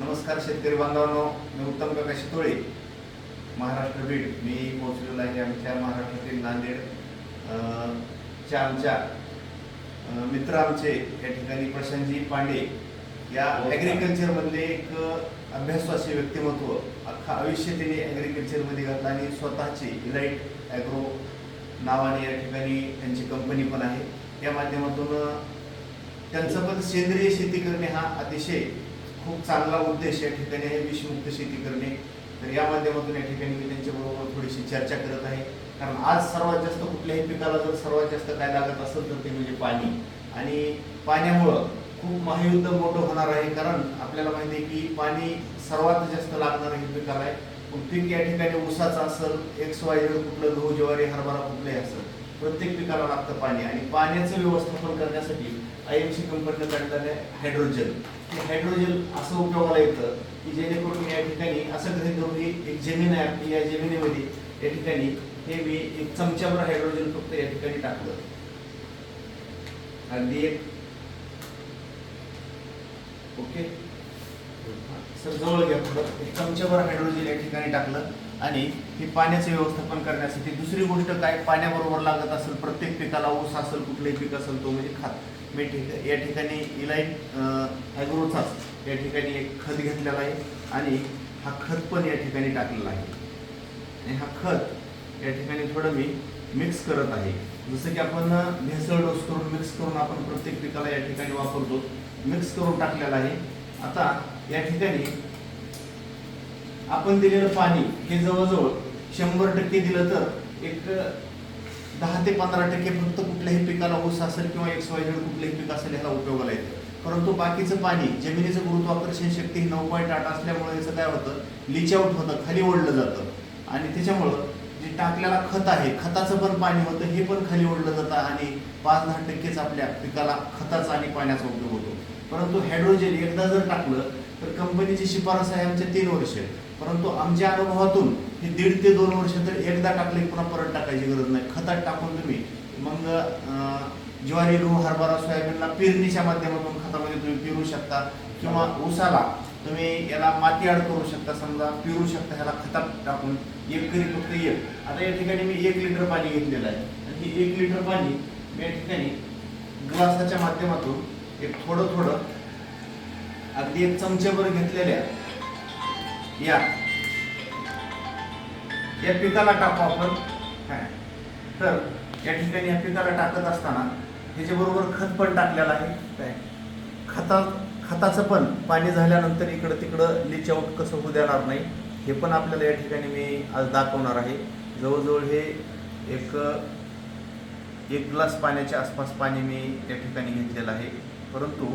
नमस्कार शेतकरी बांधवांनो मी उत्तम काका शितोळे महाराष्ट्र बीड. मी पोहोचलेलो आहे आमच्या महाराष्ट्रातील नांदेड अं, च्या आमच्या मित्र आमचे या ठिकाणी प्रशांतजी पांडे. या ॲग्रिकल्चर मधले एक अभ्यासू असे व्यक्तिमत्व अख्खा आयुष्य त्यांनी ॲग्रिकल्चरमध्ये घातलं आणि स्वतःची इलाइट ॲग्रो नावाने या ठिकाणी त्यांची कंपनी पण आहे. या माध्यमातून त्यांचं पण सेंद्रिय शेती करणे हा अतिशय खूप चांगला उद्देश या ठिकाणी आहे विषमुक्त शेती करणे. तर या माध्यमातून या ठिकाणी मी त्यांच्याबरोबर थोडीशी चर्चा करत आहे. कारण आज सर्वात जास्त कुठल्याही पिकाला जर सर्वात जास्त काय लागत असेल तर ते म्हणजे पाणी. आणि पाण्यामुळं खूप महायुद्ध मोठं होणार आहे कारण आपल्याला माहिती आहे की पाणी सर्वात जास्त लागणार हे पिकाला आहे. पीक या ठिकाणी ऊसाचं असेल एक्स वाय कुठलं गहू ज्वारी हरभरा कुठलंही असेल प्रत्येक पिकाला लागतं पाणी. आणि पाण्याचं व्यवस्थापन करण्यासाठी आय एम सी कंपनीनं काढलेलं आहे हायड्रोजन. हे हायड्रोजन असं उपयोगाला येतं की जेणेकरून या ठिकाणी असं कधी करून ही एक जमीन आहे आपली या जमिनीमध्ये या ठिकाणी हे मी एक चमच्याभर हायड्रोजन फक्त या ठिकाणी टाकलं. अगदी एक. ओके? सर जवळ घ्या थोडं एक चमच्याभर हायड्रोजन या ठिकाणी टाकलं आणि हे पाण्याचं व्यवस्थापन करण्यासाठी दुसरी गोष्ट काय पाण्याबरोबर लागत असेल प्रत्येक पिकाला ऊस असेल कुठलंही पीक असेल तो म्हणजे खात. मी ठीक या ठिकाणी इलाईन ॲग्रोचाच या ठिकाणी एक खत घेतलेला आहे आणि हा खत पण या ठिकाणी टाकलेला आहे. आणि हा खत या ठिकाणी थोडं मी मिक्स करत आहे. जसं की आपण भेसळ डोस करून मिक्स करून आपण प्रत्येक पिकाला या ठिकाणी वापरतो. मिक्स करून टाकलेला आहे. आता या ठिकाणी आपण दिलेलं पाणी हे जवळजवळ शंभर टक्के दिलं तर एक दहा ते पंधरा टक्के फक्त कुठल्याही पिकाला ऊस असेल किंवा एक्स वाय झेड कुठलंही पीक असेल ह्याला उपयोगाला येतं. परंतु बाकीचं पाणी जमिनीचं गुरुत्वाकर्षण शक्ती ही नऊ पॉईंट आठ असल्यामुळे याचं काय होतं? लिच आउट होतं खाली ओढलं जातं. आणि त्याच्यामुळं जे टाकलेला खत आहे खताचं पण पाणी होतं हे पण खाली ओढलं जातं आणि पाच दहा टक्केच आपल्या पिकाला खताचा आणि पाण्याचा उपयोग होतो. परंतु हायड्रोजन एकदा जर टाकलं तर कंपनीची शिफारस आहे आमच्या तीन वर्ष. परंतु आमच्या अनुभवातून हे दीड ते दोन वर्ष तर एकदा टाकले की पुन्हा परत टाकायची गरज नाही. खतात टाकून तुम्ही मग ज्वारी गहू हरभरा सोयाबीनला पेरणीच्या माध्यमातून खतामध्ये तुम्ही पेरू शकता किंवा ऊसाला तुम्ही याला माती आड करू शकता समजा पेरू शकता ह्याला खतात टाकून. एक करी फक्त एक. आता या ठिकाणी मी एक लिटर पाणी घेतलेलं आहे. आणि हे एक लिटर पाणी मी या ठिकाणी ग्लासाच्या माध्यमातून एक थोडं थोडं अगदी एक चमचेभर घेतलेल्या या. या पिकाला टाकू आपण. काय? तर या ठिकाणी या पिकाला टाकत असताना ह्याच्याबरोबर खत पण टाकलेलं आहे. काय? खता खताचं पण पाणी झाल्यानंतर इकडं तिकडं लिच आउट कसं होऊ देणार नाही हे पण आपल्याला या ठिकाणी मी आज दाखवणार आहे. जवळजवळ हे एक एक ग्लास पाण्याच्या आसपास पाणी मी या ठिकाणी घेतलेलं आहे. परंतु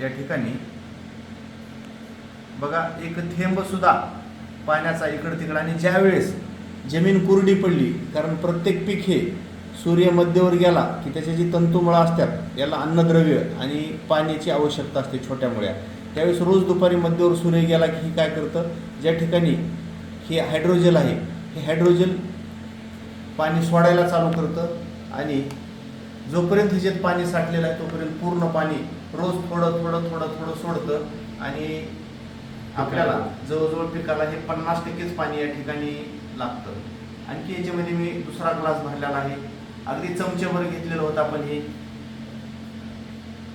या ठिकाणी. बघा एक थेंबसुद्धा पाण्याचा इकडं तिकडं आणि ज्यावेळेस जमीन कोरडी पडली कारण प्रत्येक पीक हे सूर्य मध्यवर गेला की त्याचे जी तंतुमुळं असतात याला अन्नद्रव्य आणि पाण्याची आवश्यकता असते छोट्या मुळ्या त्यावेळेस रोज दुपारी मध्यवर सूर्य गेला की हे काय करतं? ज्या ठिकाणी हे हायड्रोजल आहे हे हायड्रोजल पाणी सोडायला चालू करतं आणि जोपर्यंत हिच्यात पाणी साठलेलं आहे तोपर्यंत पूर्ण पाणी रोज थोडं थोडं थोडं थोडं सोडतं आणि आपल्याला जवळजवळ पिकाला हे पन्नास टक्केच पाणी या ठिकाणी लागतं. आणखी याच्यामध्ये मी दुसरा ग्लास भरलेला आहे. अगदी चमच्यावर घेतलेलं होतं आपण हे.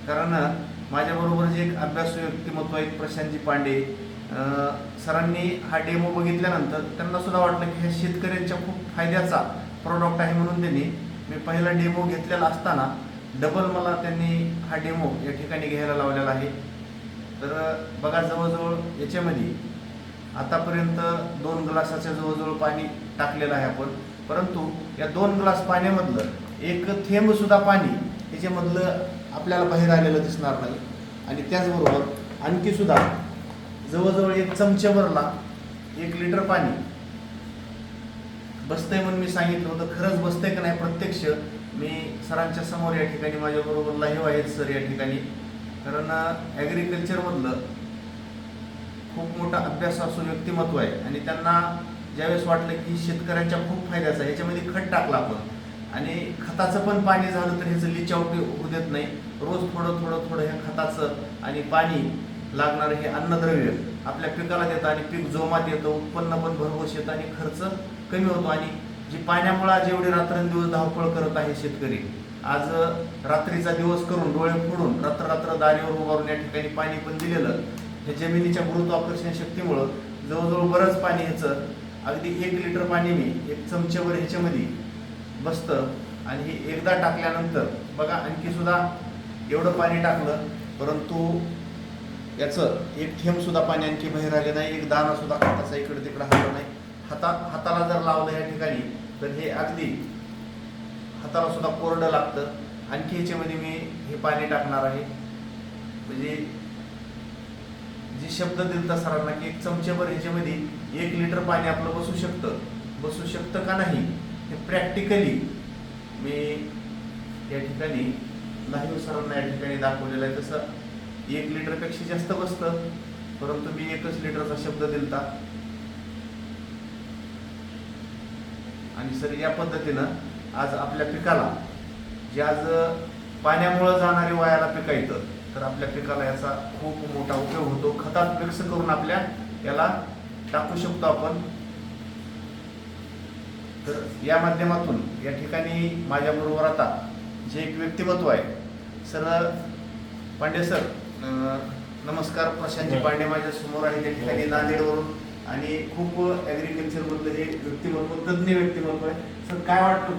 कारण माझ्याबरोबर जे एक अभ्यासू व्यक्तिमत्व आहेत प्रशांतजी पांडे सरांनी हा डेमो बघितल्यानंतर त्यांना सुद्धा वाटलं की ह्या शेतकऱ्यांच्या खूप फायद्याचा प्रॉडक्ट आहे म्हणून त्यांनी मी पहिला डेमो घेतलेला असताना डबल मला त्यांनी हा डेमो या ठिकाणी घ्यायला लावलेला आहे. तर बघा जवळजवळ याच्यामध्ये आतापर्यंत दोन ग्लासाच्या जवळजवळ पाणी टाकलेलं आहे आपण. परंतु या दोन ग्लास पाण्यामधलं एक थेंबसुद्धा पाणी याच्यामधलं आपल्याला बाहेर आलेलं दिसणार नाही. आणि त्याचबरोबर आणखी सुद्धा जवळजवळ एक चमच्यावरला एक लिटर पाणी. बसतंय म्हणून मी सांगितलं होतं खरंच बसतंय का नाही प्रत्यक्ष? मी सरांच्या समोर या ठिकाणी माझ्याबरोबर लाईव्ह आहेत सर या ठिकाणी. कारण ॲग्रिकल्चरमधलं खूप मोठा अभ्यास असून व्यक्तिमत्व आहे. आणि त्यांना ज्यावेळेस वाटलं की शेतकऱ्यांच्या खूप फायद्याचं आहे याच्यामध्ये खत टाकला आपण. आणि खताचं पण पाणी झालं तर ह्याचं लिच होऊ देत नाही. रोज थोडं थोडं थोडं ह्या खताचं आणि पाणी लागणारं हे अन्नद्रव्य आपल्या पिकाला देतं आणि पीक जोमात येतं उत्पन्न पण भरघोस येतं आणि खर्च कमी होतो आणि जी पाण्यामुळे आज एवढे रात्रंदिवस धावपळ करत आहे शेतकरी. आज रात्रीचा दिवस करून डोळे फोडून रात्र रात्र दारीवर उभारून या ठिकाणी पाणी पण दिलेलं. हे जमिनीच्या गुरुत्वाकर्षण शक्तीमुळं जवळजवळ बरंच पाणी ह्याचं अगदी एक लिटर पाणी मी एक चमच्यावर ह्याच्यामध्ये बसतं आणि हे एकदा टाकल्यानंतर बघा आणखी सुद्धा एवढं पाणी टाकलं परंतु याचं एक थेंबसुद्धा पाणी आणखी बाहेर आले नाही एक दानासुद्धा सुद्धा हाताचा इकडे तिकडे हल्ला नाही. हाता हाताला जर लावलं या ठिकाणी तर हे अगदी हाताला सुद्धा कोरडं लागतं. आणखी ह्याच्यामध्ये मी हे पाणी टाकणार आहे. म्हणजे जे शब्द दिलता सरांना की एक चमचेभर ह्याच्यामध्ये एक लिटर पाणी आपलं बसू शकतं. बसू शकतं का नाही हे प्रॅक्टिकली मी या ठिकाणी लाईव्ह सरांना या ठिकाणी दाखवलेलं आहे. तसं एक लिटरपेक्षा जास्त बसतं परंतु मी एकच लिटरचा शब्द दिलता. आणि सर या पद्धतीनं आज आपल्या पिकाला जे आज पाण्यामुळं जाणारी वायाला पिका येतं तर आपल्या पिकाला याचा खूप मोठा उपयोग होतो. खतात मिक्स करून आपल्या याला टाकू शकतो आपण. तर या माध्यमातून या ठिकाणी माझ्याबरोबर आता जे एक व्यक्तिमत्व आहे सर पांडे सर नमस्कार. प्रशांतजी पांडे माझ्यासमोर आहे त्या ठिकाणी नांदेडवरून आणि खूप ॲग्रिकल्चरमधलं हे व्यक्तिमत्व तज्ज्ञ व्यक्तिमत्व आहे. सर काय वाटतं